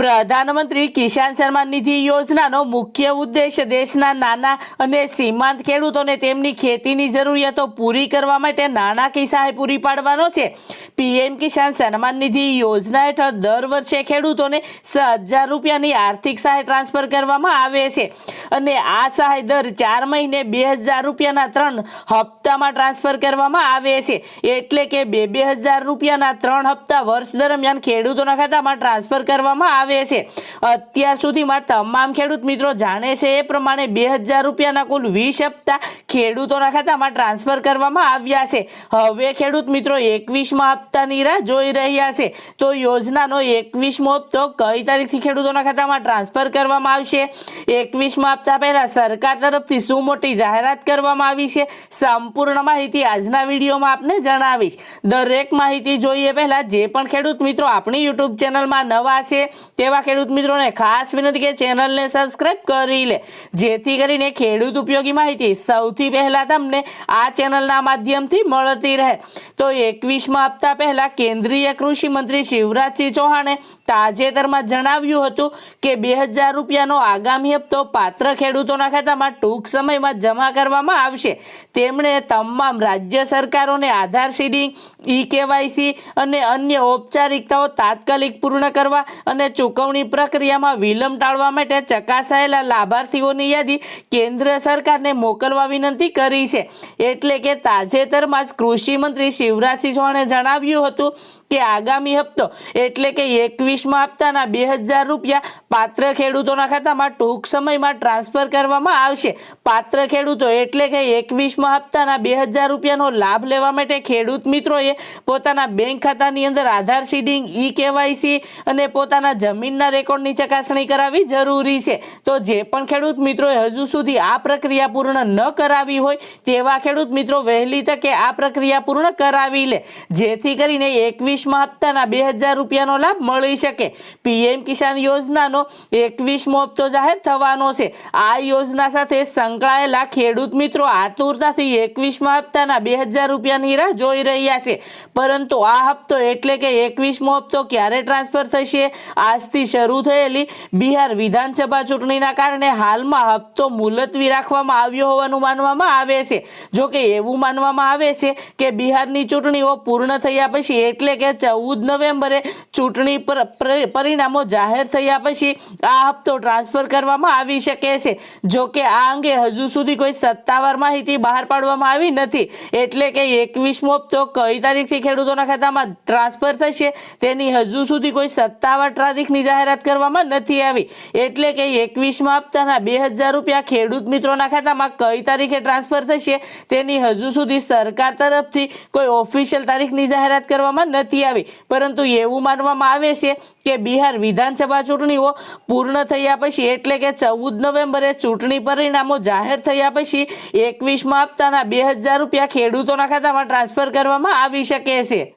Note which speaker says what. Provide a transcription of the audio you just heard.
Speaker 1: પ્રધાનમંત્રી કિસાન સન્માન નિધિ યોજનાનો મુખ્ય ઉદ્દેશ દેશના નાના અને સીમાંત ખેડૂતોને તેમની ખેતીની જરૂરિયાતો પૂરી કરવા માટે નાણાકીય સહાય પૂરી પાડવાનો છે. પીએમ કિસાન સન્માન નિધિ યોજના હેઠળ દર વર્ષે ખેડૂતોને હજાર રૂપિયાની આર્થિક સહાય ટ્રાન્સફર કરવામાં આવે છે અને આ સહાય દર ચાર મહિને બે હજાર રૂપિયાના ત્રણ હપ્તામાં ટ્રાન્સફર કરવામાં આવે છે. એટલે કે બે બે હજાર રૂપિયાના ત્રણ હપ્તા વર્ષ દરમિયાન ખેડૂતોના ખાતામાં ટ્રાન્સફર કરવામાં આવે છે. અત્યાર સુધીમાં તમામ ખેડૂત મિત્રો જાણે છે એ પ્રમાણે બે હજાર રૂપિયાના કુલ વીસ હપ્તા ખેડૂતોના ખાતામાં ટ્રાન્સફર કરવામાં આવ્યા છે. હવે ખેડૂત મિત્રો એકવીસમાં હપ્તાની રાહ જોઈ રહ્યા છે. તો યોજનાનો એકવીસમો હપ્તો કઈ તારીખથી ખેડૂતોના ખાતામાં ટ્રાન્સફર કરવામાં આવશે? એકવીસમાં હપ્તા પહેલા સરકાર તરફથી શું મોટી જાહેરાત કરવામાં આવી છે? સંપૂર્ણ માહિતી આજના વિડીયોમાં આપને જણાવીશ. દરેક માહિતી જોઈએ પહેલા જે પણ ખેડૂત મિત્રો આપણી યુટ્યુબ ચેનલમાં નવા છે તેવા ખેડૂત મિત્રોને ખાસ વિનંતી કે ચેનલને સબસ્ક્રાઇબ કરી લે. જેથી કરીને ખેડૂત ઉપયોગી માહિતી સૌથી પહેલાં તમને આ ચેનલના માધ્યમથી મળતી રહે. તો એકવીસમાં હપ્તા પહેલાં કેન્દ્રીય કૃષિ મંત્રી શિવરાજસિંહ ચૌહાણે તાજેતરમાં જણાવ્યું હતું કે બે હજાર રૂપિયાનો આગામી હપ્તો પાત્ર ખેડૂતોના ખાતામાં ટૂંક સમયમાં જમા કરવામાં આવશે. તેમણે તમામ રાજ્ય સરકારોને આધાર સીડિંગ ઈ કેવાયસી અને અન્ય ઔપચારિકતાઓ તાત્કાલિક પૂર્ણ કરવા અને ચૂકવણી પ્રક્રિયામાં વિલંબ ટાળવા માટે ચકાસાયેલા લાભાર્થીઓની યાદી કેન્દ્ર સરકારને મોકલવા વિનંતી કરી છે. એટલે કે તાજેતરમાં જ કૃષિ મંત્રી શિવરાજસિંહ ચૌહાણે જણાવ્યું હતું કે આગામી હપ્તો એટલે કે એકવીસમાં હપ્તાના બે હજાર રૂપિયા પાત્ર ખેડૂતોના ખાતામાં ટૂંક સમયમાં ટ્રાન્સફર કરવામાં આવશે. પાત્ર ખેડૂતો એટલે કે એકવીસમાં હપ્તાના બે હજાર રૂપિયાનો લાભ લેવા માટે ખેડૂત મિત્રોએ પોતાના બેંક ખાતાની અંદર આધાર સીડિંગ ઈ કેવાયસી અને પોતાના જમીનના રેકોર્ડની ચકાસણી કરાવવી જરૂરી છે. તો જે પણ ખેડૂત મિત્રોએ હજુ સુધી આ પ્રક્રિયા પૂર્ણ ન કરાવી હોય તેવા ખેડૂત મિત્રો વહેલી તકે આ પ્રક્રિયા પૂર્ણ કરાવી લે. જેથી કરીને એકવીસમાં હપ્તાના બે હજાર રૂપિયાનો લાભ મળી શકે. પીએમ કિસાન યોજનાનો એકવીસમો હપ્તો જાહેર થવાનો છે. આ યોજના સાથે સંકળાયેલા ખેડૂત મિત્રો આતુરતાથી એકવીસમાં હપ્તાના બે હજાર રૂપિયાની રાહ જોઈ રહ્યા છે. પરંતુ આ હપ્તો એટલે કે એકવીસમો હપ્તો ક્યારે ટ્રાન્સફર થશે? આજથી શરૂ થયેલી બિહાર વિધાનસભા ચૂંટણીના કારણે હાલમાં હપ્તો મુલતવી રાખવામાં આવ્યો હોવાનું માનવામાં આવે છે. જોકે એવું માનવામાં આવે છે કે બિહારની ચૂંટણીઓ પૂર્ણ થયા પછી એટલે કે ચૌદ નવેમ્બરે ચૂંટણી પર પર- પરિણામો જાહેર થયા પછી આ હપ્તો ટ્રાન્સફર કરવામાં આવી શકે છે. જો કે આ અંગે હજુ સુધી કોઈ સત્તાવાર માહિતી બહાર પાડવામાં આવી નથી. એટલે કે એકવીસમો હપ્તો કઈ તારીખથી ખેડૂતોના ખાતામાં ટ્રાન્સફર થશે તેની હજુ સુધી કોઈ સત્તાવાર તારીખની જાહેરાત કરવામાં નથી આવી. એટલે કે એકવીસમાં હપ્તાના બે હજાર રૂપિયા ખેડૂત મિત્રોના ખાતામાં કઈ તારીખે ટ્રાન્સફર થશે તેની હજુ સુધી સરકાર તરફથી કોઈ ઓફિશિયલ તારીખની જાહેરાત કરવામાં નથી આવી. પરંતુ એવું માનવામાં આવે છે કે બિહાર વિધાનસભા ચૂંટણીઓ પૂર્ણ થયા પછી એટલે કે ચૌદ નવેમ્બરે ચૂંટણી પરિણામો જાહેર થયા પછી એકવીસમાં હપ્તાના બે હજાર રૂપિયા ખેડૂતોના ખાતામાં ટ્રાન્સફર કરવામાં આવી શકે છે.